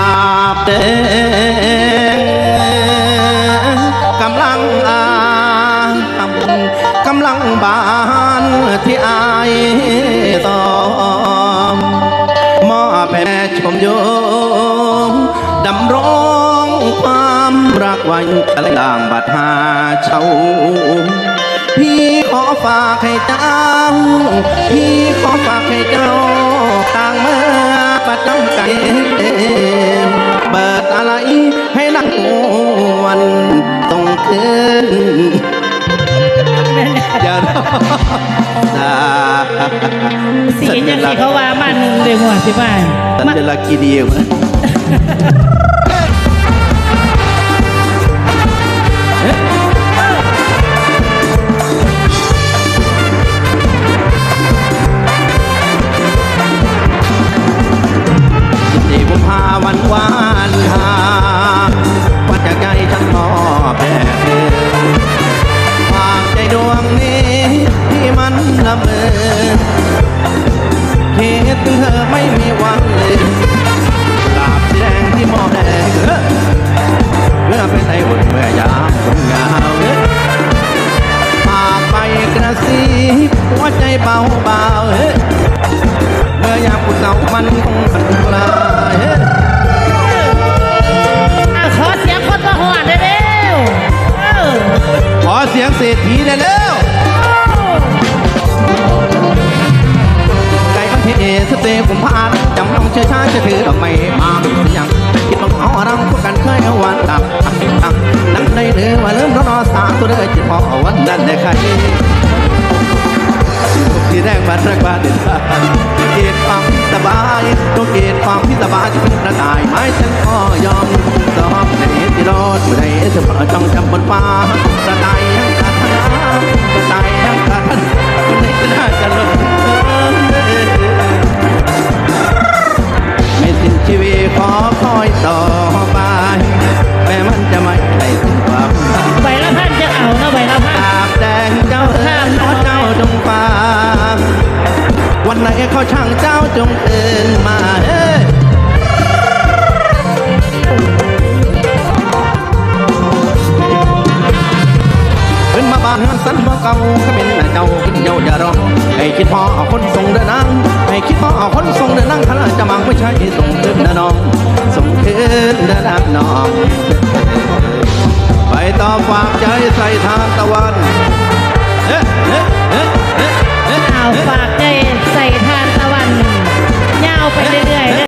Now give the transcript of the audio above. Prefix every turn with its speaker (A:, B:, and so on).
A: าบแดงกำลังอามกำลังบานที่อายตอมมอบแผ่ชมโยมดำรงความรักไว้กลางบัดหาเช่าพี่ขอฝากให้เจ้า พี่ขอฝากให้เจ้า ให้นักวันต้องคืน
B: อย่าร
A: อดาสียังสีเขาว่ามั
B: นเดือหัวสิบ้าน
A: สันเดลากีเดียวนะ ถึงเธอไม่มีวันเลยกราบสีแดงที่หมอแดงเออเมื่อเป็นไทยอุ่นเมื่อยามคนเหงาเออพาไปกระซิบหัวใจเบาเบาๆเออเมื่อยามผู้สาวมันคงมันกลายเออ
B: อะขอเสียงคนมาหอนเร็วๆเออ
A: ขอเสียงเศรษฐีได้แล้ว จะถือดอกไม้มาอย่างคิดบังเอารำพวกกันเคยเอาวันดับตักตักนั่งได้เดือว่าเริ่มรอนอสาตัวเด้อจิตพอวันนั้นได้ใครที่แรกบัดแรกบัดเด็ดขาดเกตความสบายต้องเกตความพิสบายจะเป็นกระต่ายไม้ฉันก็ยอมสอบในที่รอดเมื่อใดจะพอจ้องจำบนฟ้ากระต่ายยังกัดทนากระต่ายยังกัดในกระดาจะลง วันไหนเขาช่างเจ้าจงเอินมาเฮ้ขึ้นมาบ้านเงินสันบ่เก่าขมิ้นเจ้ากินเยาอย่ารอให้คิดพอเอาคนส่งเดินนั่งให้คิดพอเอาคนส่งเดินนั่งขนาดจะมังไม่ใช่ส่งเดินน้องส่งเดินเดิน้องไปต่อฝากใจใส่ทางตะวัน เอ๊ะเอ๊ะเอ๊ะเอ๊ะเอา
B: ฝ